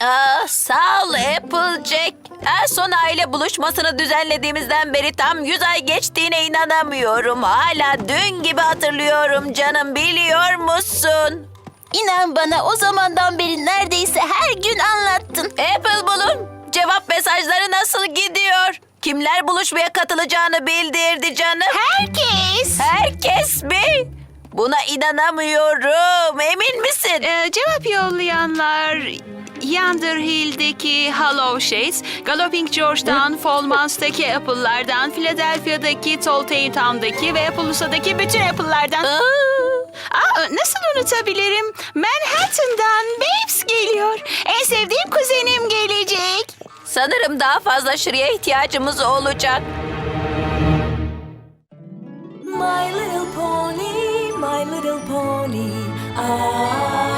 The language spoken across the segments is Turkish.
Aa, sağ ol Applejack. En son aile buluşmasını düzenlediğimizden beri tam 100 ay geçtiğine inanamıyorum. Hala dün gibi hatırlıyorum canım biliyor musun? İnan bana o zamandan beri neredeyse her gün anlattın. Apple Bloom cevap mesajları nasıl gidiyor? Kimler buluşmaya katılacağını bildirdi canım. Herkes. Herkes mi? Buna inanamıyorum. Emin misin? Ee, cevap yollayanlar Yonder Hill'deki Hollow Shades, Galloping George'dan, Falmouth'taki Apple'lardan, Philadelphia'daki Toltay Town'daki ve Appalusa'daki bütün Apple'lardan. Aa, nasıl unutabilirim? Manhattan'dan Babes geliyor. En sevdiğim kuzenim gelecek. sanırım daha fazla şuraya ihtiyacımız olacak. My little pony, my little pony. Ah,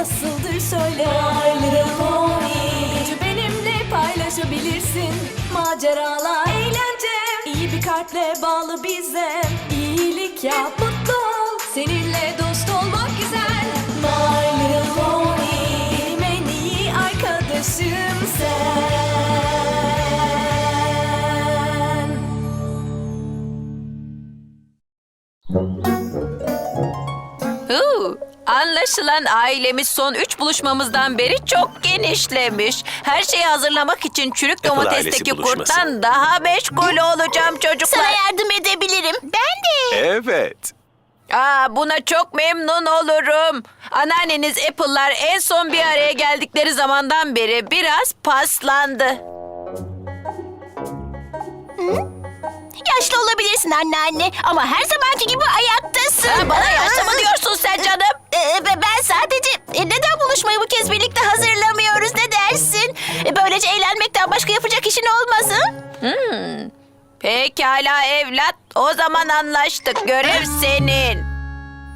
nasıldır söyle. My little pony. Gücü benimle paylaşabilirsin. Maceralar, eğlence. İyi bir kalple bağlı bize. İyilik yap, mutlu ol. Seninle dost olmak güzel. My little pony. Benim en iyi arkadaşım sen. Anlaşılan ailemiz son üç buluşmamızdan beri çok genişlemiş. Her şeyi hazırlamak için çürük Apple domatesteki ailesi buluşması. kurttan daha meşgul olacağım çocuklar. Sana yardım edebilirim. Ben de. Evet. Aa, buna çok memnun olurum. Anneanneniz Apple'lar en son bir araya geldikleri zamandan beri biraz paslandı. Yaşlı olabilirsin anneanne ama her zamanki gibi ayaktasın. Ha, bana yaşlı mı diyorsun sen canım? Ee, be- ben sadece e, neden buluşmayı bu kez birlikte hazırlamıyoruz ne dersin? E, Böylece eğlenmekten başka yapacak işin olmasın? Pekala evlat. O zaman anlaştık. Görev senin.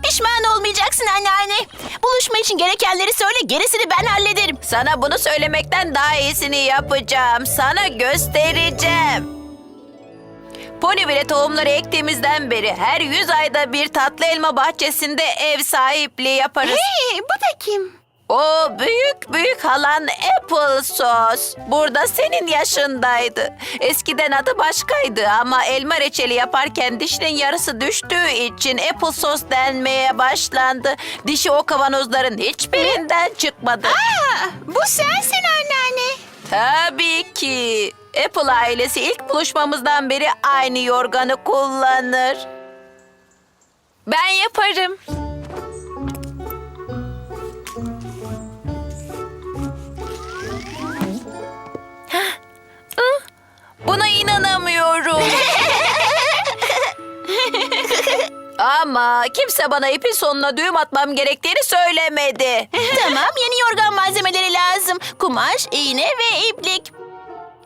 Pişman olmayacaksın anneanne. Buluşma için gerekenleri söyle gerisini ben hallederim. Sana bunu söylemekten daha iyisini yapacağım. Sana göstereceğim. Ponyville tohumları ektiğimizden beri her yüz ayda bir tatlı elma bahçesinde ev sahipliği yaparız. Hey, bu da kim? O büyük büyük halan Apple Sos. Burada senin yaşındaydı. Eskiden adı başkaydı ama elma reçeli yaparken dişinin yarısı düştüğü için Apple Sos denmeye başlandı. Dişi o kavanozların hiçbirinden çıkmadı. Aa, bu sensin anneanne. Tabii ki. Apple ailesi ilk buluşmamızdan beri aynı yorganı kullanır. Ben yaparım. Buna inanamıyorum. Ama kimse bana ipin sonuna düğüm atmam gerektiğini söylemedi. tamam yeni yorgan malzemeleri lazım. Kumaş, iğne ve iplik.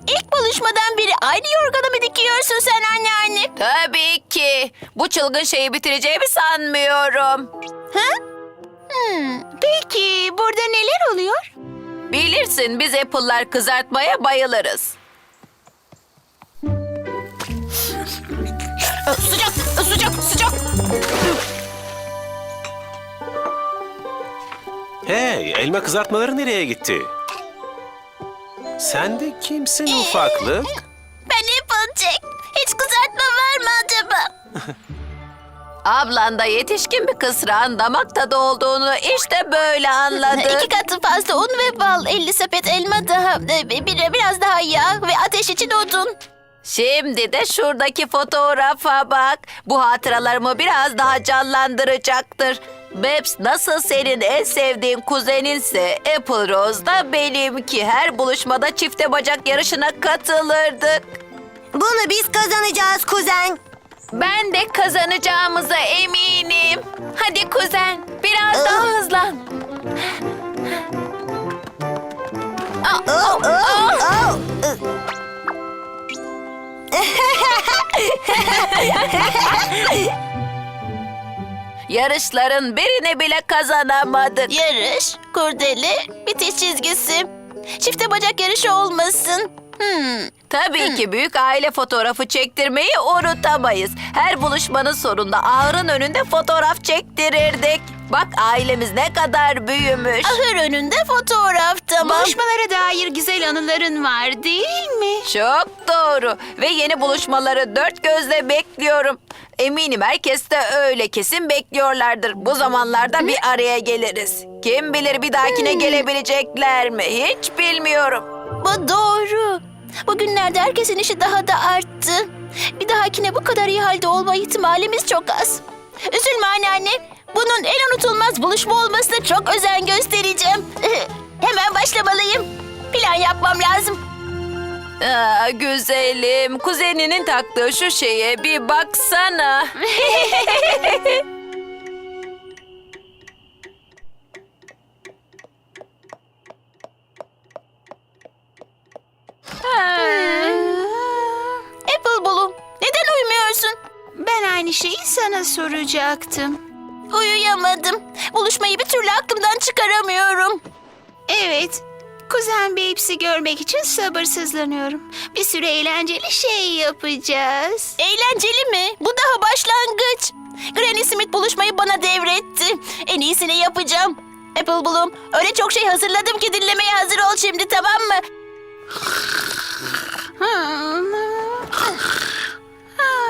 İlk buluşmadan beri aynı yorganı mı dikiyorsun sen anneanne? Tabii ki. Bu çılgın şeyi bitireceğimi sanmıyorum. Hmm, Peki burada neler oluyor? Bilirsin biz Apple'lar kızartmaya bayılırız. sıcak, sıcak, sıcak. Hey, elma kızartmaları nereye gitti? Sen de kimsin ufaklık? Ben Applejack. Hiç kızartma var mı acaba? Ablan da yetişkin bir kısrağın damak tadı olduğunu işte böyle anladı. İki katı fazla un ve bal, 50 sepet elma daha, e, bir, biraz daha yağ ve ateş için odun. Şimdi de şuradaki fotoğrafa bak. Bu hatıralarımı biraz daha canlandıracaktır. Babs nasıl senin en sevdiğin kuzeninse Apple Rose da benimki. Her buluşmada çifte bacak yarışına katılırdık. Bunu biz kazanacağız kuzen. Ben de kazanacağımıza eminim. Hadi kuzen, biraz daha hızlan. Aa, aa, aa. Yarışların birini bile kazanamadık. Yarış, kurdele, bitiş çizgisi. Çifte bacak yarışı olmasın. Hmm. Tabii ki büyük aile fotoğrafı çektirmeyi unutamayız. Her buluşmanın sonunda ağırın önünde fotoğraf çektirirdik. Bak ailemiz ne kadar büyümüş. Ahır önünde fotoğraf tamam. Buluşmalara dair güzel anıların var değil mi? Çok doğru. Ve yeni buluşmaları dört gözle bekliyorum. Eminim herkes de öyle kesin bekliyorlardır. Bu zamanlarda bir araya geliriz. Kim bilir bir dahakine gelebilecekler mi? Hiç bilmiyorum. Bu doğru. Bugünlerde herkesin işi daha da arttı. Bir dahakine bu kadar iyi halde olma ihtimalimiz çok az. Üzülme anneanne. Bunun en unutulmaz buluşma olmasına çok özen göstereceğim. Hemen başlamalıyım. Plan yapmam lazım. Aa, güzelim. Kuzeninin taktığı şu şeye bir baksana. Apple Bloom, neden uyumuyorsun? Ben aynı şeyi sana soracaktım. Uyuyamadım. Buluşmayı bir türlü aklımdan çıkaramıyorum. Evet, kuzen Babes'i görmek için sabırsızlanıyorum. Bir sürü eğlenceli şey yapacağız. Eğlenceli mi? Bu daha başlangıç. Granny Smith buluşmayı bana devretti. En iyisini yapacağım. Apple Bloom, öyle çok şey hazırladım ki dinlemeye hazır ol şimdi tamam mı?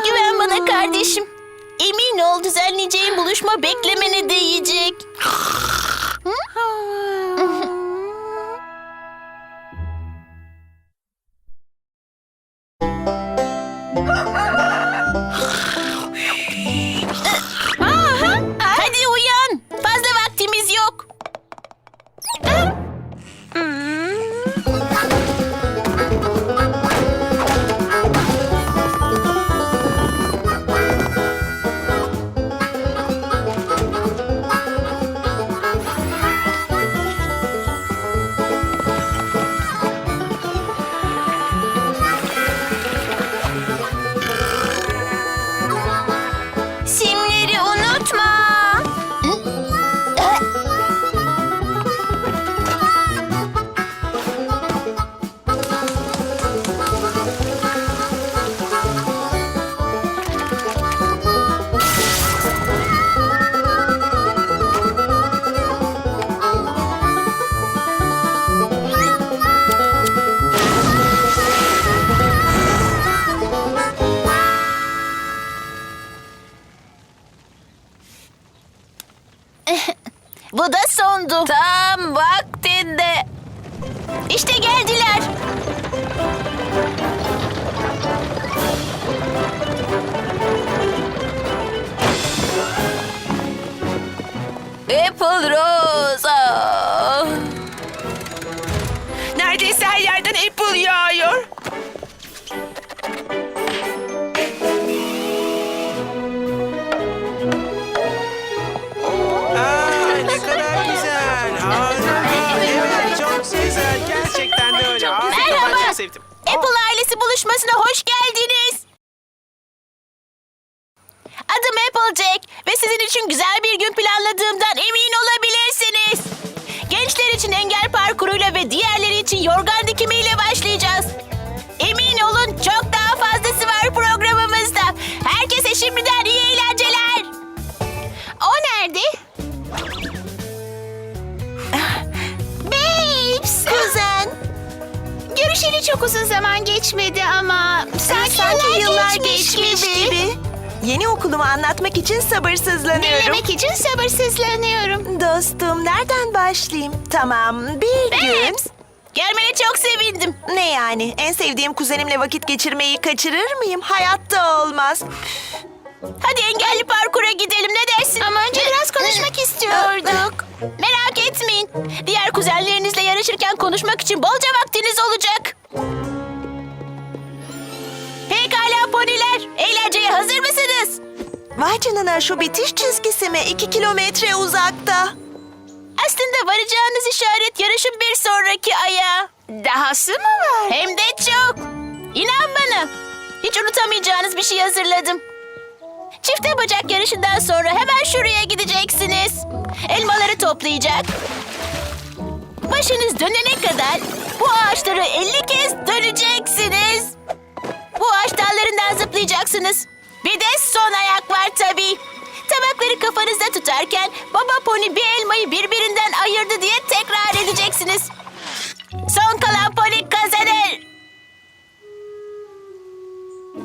Güven bana kardeşim. Emin ol düzenleyeceğim buluşma beklemene değecek. Hadi Apple Rose. ah. Neredeyse her yerden Apple yağıyor. Aa, ne kadar güzel. Harika. Evet, çok güzel. Gerçekten de öyle. Harika. Merhaba. Ben çok sevdim. Apple ailesi buluşmasına hoş geldiniz. Adım Applejack ve sizin için güzel bir gün planladığımdan emin olabilirsiniz. Gençler için engel parkuruyla ve diğerleri için yorgan dikimiyle başlayacağız. Emin olun çok daha fazlası var programımızda. Herkese şimdiden iyi eğlenceler. O nerede? Babes. Kuzen. Görüşeli çok uzun zaman geçmedi ama sanki, yıllar, geçmiş, gibi. Yeni okulumu anlatmak için sabırsızlanıyorum. Dinlemek için sabırsızlanıyorum. Dostum nereden başlayayım? Tamam bir gün... Babes. Gelmene çok sevindim. Ne yani? En sevdiğim kuzenimle vakit geçirmeyi kaçırır mıyım? Hayatta olmaz. Hadi engelli parkura gidelim ne dersin? Ama önce biraz konuşmak istiyorduk. Merak etmeyin. Diğer kuzenlerinizle yarışırken konuşmak için bolca vaktiniz olacak. Poniler. Eğlenceye hazır mısınız? Vay canına şu bitiş çizgisi mi? İki kilometre uzakta. Aslında varacağınız işaret yarışın bir sonraki aya. Dahası mı var? Hem de çok. İnan bana. Hiç unutamayacağınız bir şey hazırladım. Çifte bacak yarışından sonra hemen şuraya gideceksiniz. Elmaları toplayacak. Başınız dönene kadar bu ağaçları 50 kez döneceksiniz. Bu ağaç dallarından zıplayacaksınız. Bir de son ayak var tabii. tabakları kafanızda tutarken Baba Pony bir elmayı birbirinden ayırdı diye tekrar edeceksiniz. Son kalan Pony kazanır.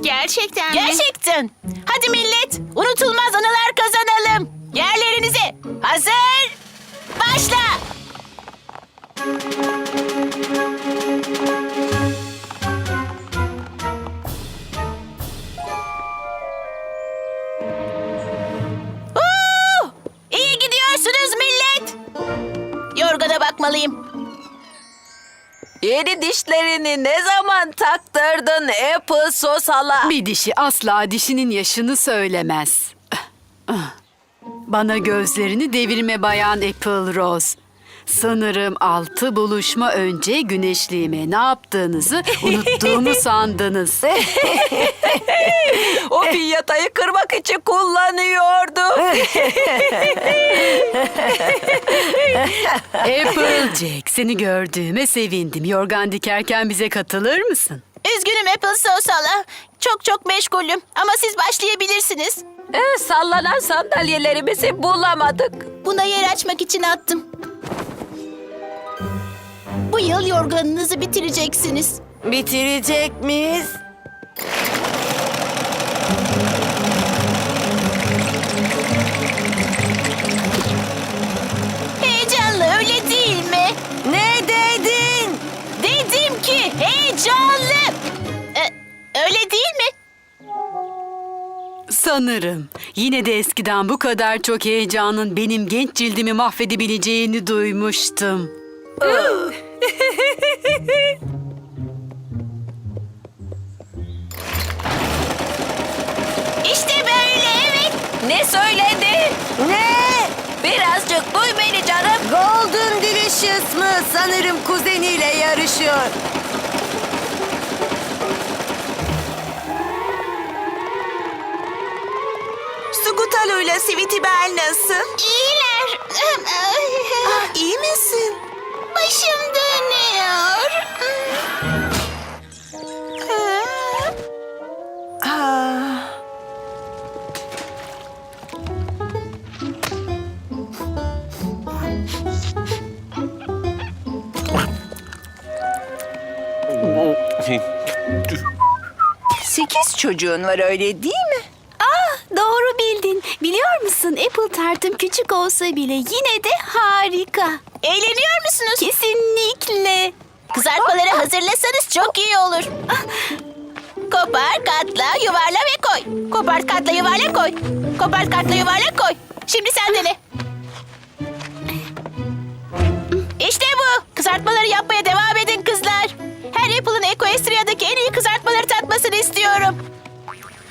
Gerçekten mi? Gerçekten. Hadi millet, unutulmaz anılar kazanalım. Yerlerinize. Hazır. Başla. Yorgana bakmalıyım. Yeni dişlerini ne zaman taktırdın Apple sos hala? Bir dişi asla dişinin yaşını söylemez. Bana gözlerini devirme bayan Apple Rose. Sanırım altı buluşma önce güneşliğime ne yaptığınızı unuttuğumu sandınız. O pinyatayı kırmak için kullanıyordum. Applejack seni gördüğüme sevindim. Yorgan dikerken bize katılır mısın? Üzgünüm Apple Sauce hala. Çok çok meşgulüm. Ama siz başlayabilirsiniz. Ee, sallanan sandalyelerimizi bulamadık. Buna yer açmak için attım. Bu yıl yorganınızı bitireceksiniz. Bitirecek miyiz? Heyecanlı öyle değil mi? Ne dedin? Dedim ki heyecanlı. Ee, öyle değil mi? Sanırım. Yine de eskiden bu kadar çok heyecanın benim genç cildimi mahvedebileceğini duymuştum. İşte böyle evet. Ne söyledi? Ne? Birazcık duy beni canım. Golden Delicious mı? Sanırım kuzeniyle yarışıyor. Scutalo ile Sweetie Belle nasıl? İyiler. Ah, iyi misin? Başım Sekiz çocuğun var öyle değil mi? Ah, Doğru bildin. Biliyor musun Apple tartım küçük olsa bile yine de harika. Eğleniyor musunuz? Kesinlikle. Kızartmaları hazırlasanız çok iyi olur. Kopar, katla, yuvarla ve koy. Kopar, katla, yuvarla koy. Kopar, katla, yuvarla koy. Şimdi sen dene. İşte bu. Kızartmaları yapmaya devam edin kızlar. Her Apple'ın Equestria'daki en iyi kızartmaları tatmasını istiyorum.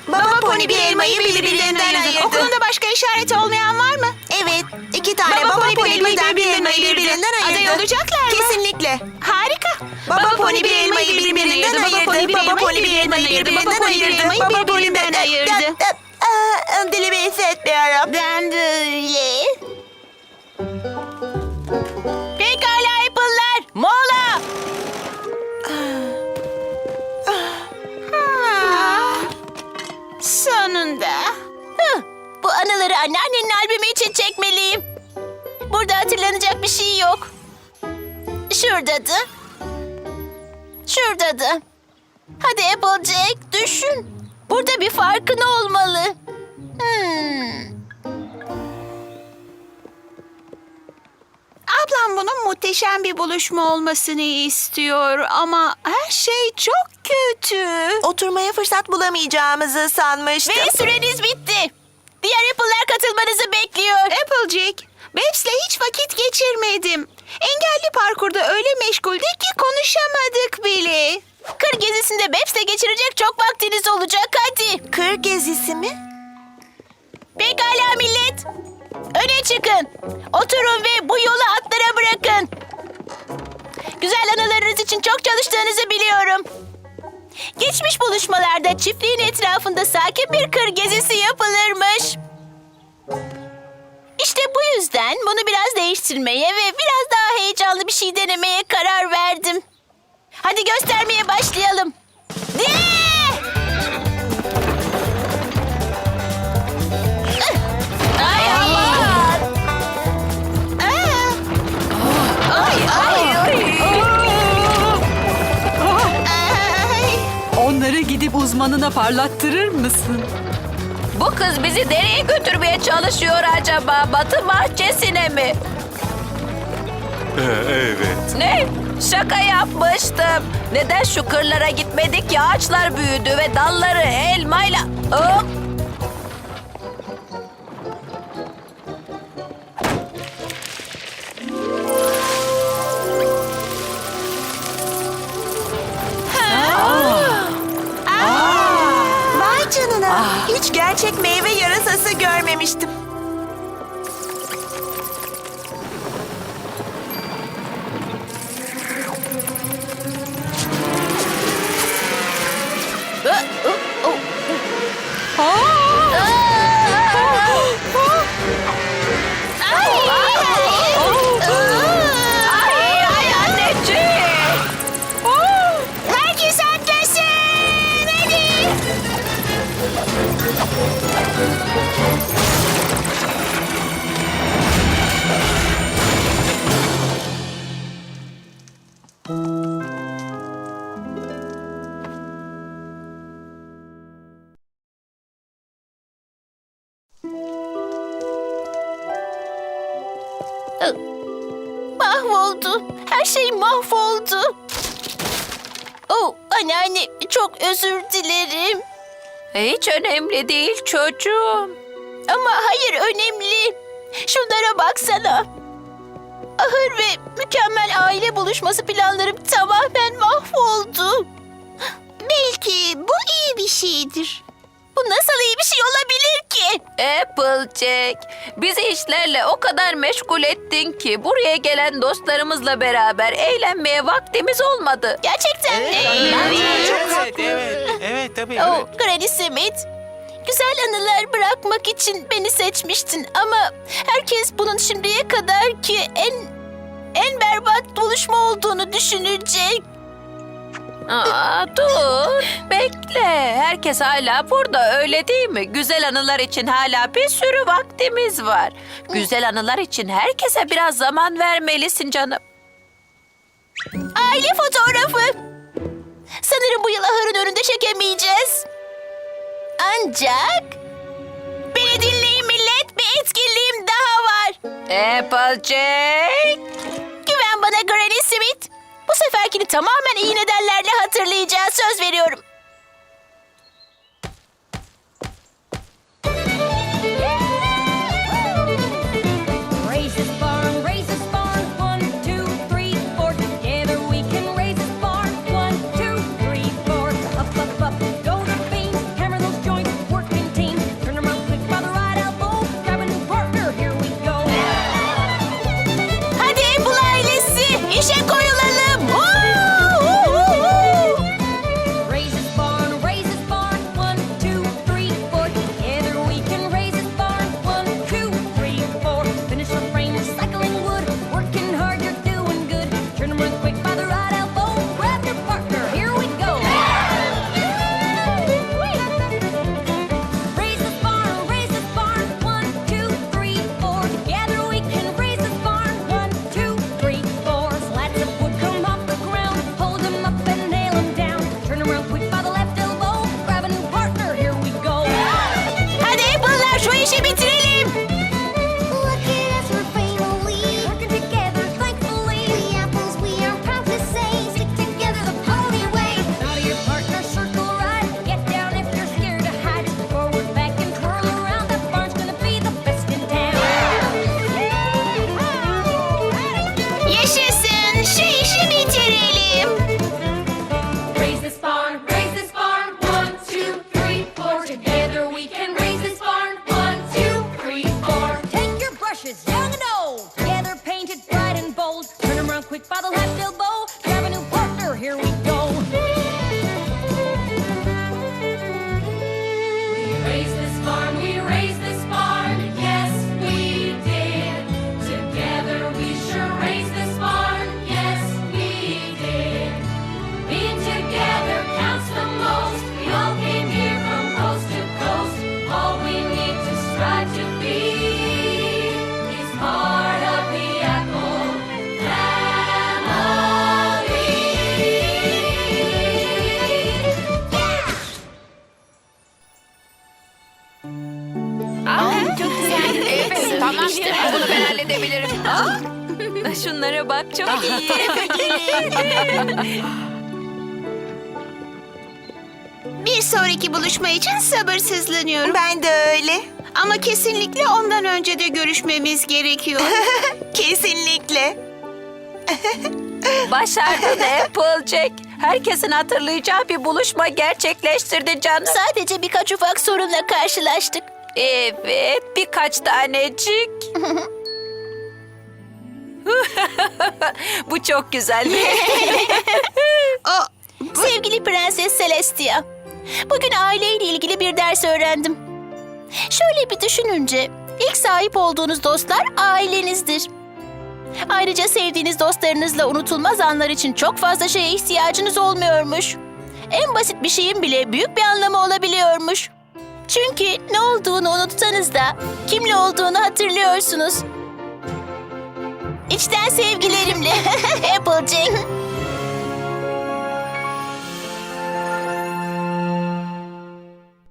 Baba Pony bir elmayı birbirinden ayırdı. Okulunda başka işareti olmayan var mı? Evet, iki tane Baba Baba, Pony bir elmayı birbirinden birbirinden ayırdı. Aday olacaklar mı? Kesinlikle. Harika. Baba Pony bir elmayı birbirinden ayırdı. Baba Pony bir elmayı birbirinden ayırdı. Baba Pony birbirinden ayırdı. Dilimi hissetmiyorum. Ben de öyle. Anıları anneannenin albümü için çekmeliyim. Burada hatırlanacak bir şey yok. Şurada da. Şurada da. Hadi Applejack düşün. Burada bir farkın olmalı. Hmm. Ablam bunun muhteşem bir buluşma olmasını istiyor ama her şey çok kötü. Oturmaya fırsat bulamayacağımızı sanmıştım. Ve süreniz bitti. Diğer Apple'lar katılmanızı bekliyor. Applejack, Babs'le hiç vakit geçirmedim. Engelli parkurda öyle meşguldük ki konuşamadık bile. Kır gezisinde Babs'le geçirecek çok vaktiniz olacak hadi. Kır gezisi mi? Pekala millet. Öne çıkın. Oturun ve bu yolu atlara bırakın. Güzel anılarınız için çok çalıştığınızı biliyorum. Geçmiş buluşmalarda çiftliğin etrafında sakin bir kır gezisi yüzden bunu biraz değiştirmeye ve biraz daha heyecanlı bir şey denemeye karar verdim. Hadi göstermeye başlayalım. Diye! Onları gidip uzmanına parlattırır mısın? Bu kız bizi nereye götürmeye çalışıyor acaba? Batı bahçesine mi? evet. Ne? Şaka yapmıştım. Neden şu kırlara gitmedik ki? Ağaçlar büyüdü ve dalları elmayla... Hop! Hiç gerçek meyve yarasası görmemiştim. Hiç önemli değil çocuğum. Ama hayır önemli. Şunlara baksana. Ahır ve mükemmel aile buluşması planlarım tamamen mahvoldu. Belki bu iyi bir şeydir. Bu nasıl iyi bir şey olabilir ki? Applejack, bizi işlerle o kadar meşgul ettin ki buraya gelen dostlarımızla beraber eğlenmeye vaktimiz olmadı. Gerçekten mi? Evet, evet, evet tabii. Oh, evet. Granny Smith. Güzel anılar bırakmak için beni seçmiştin ama herkes bunun şimdiye kadar ki en en berbat buluşma olduğunu düşünecek. Aa, dur, bekle. Herkes hala burada öyle değil mi? Güzel anılar için hala bir sürü vaktimiz var. Güzel anılar için herkese biraz zaman vermelisin canım. Aile fotoğrafı. Sanırım bu yıl ahırın önünde çekemeyeceğiz. Ancak... Beni dinleyin millet, bir etkinliğim daha var. Applejack. Güven bana Granny Smith. Bu seferkini tamamen iyi nedenlerle hatırlayacağız, söz veriyorum. Şunlara bak çok iyi. Bir sonraki buluşma için sabırsızlanıyorum. Ben de öyle. Ama kesinlikle ondan önce de görüşmemiz gerekiyor. Kesinlikle. Başardın Applejack. Herkesin hatırlayacağı bir buluşma gerçekleştirdin canım. Sadece birkaç ufak sorunla karşılaştık. Evet, birkaç tanecik. Bu çok güzel. Sevgili Prenses Celestia, bugün aileyle ilgili bir ders öğrendim. Şöyle bir düşününce, ilk sahip olduğunuz dostlar ailenizdir. Ayrıca sevdiğiniz dostlarınızla unutulmaz anlar için çok fazla şeye ihtiyacınız olmuyormuş. En basit bir şeyin bile büyük bir anlamı olabiliyormuş. Çünkü ne olduğunu unutsanız da kimle olduğunu hatırlıyorsunuz. İçten sevgilerimle Applejack.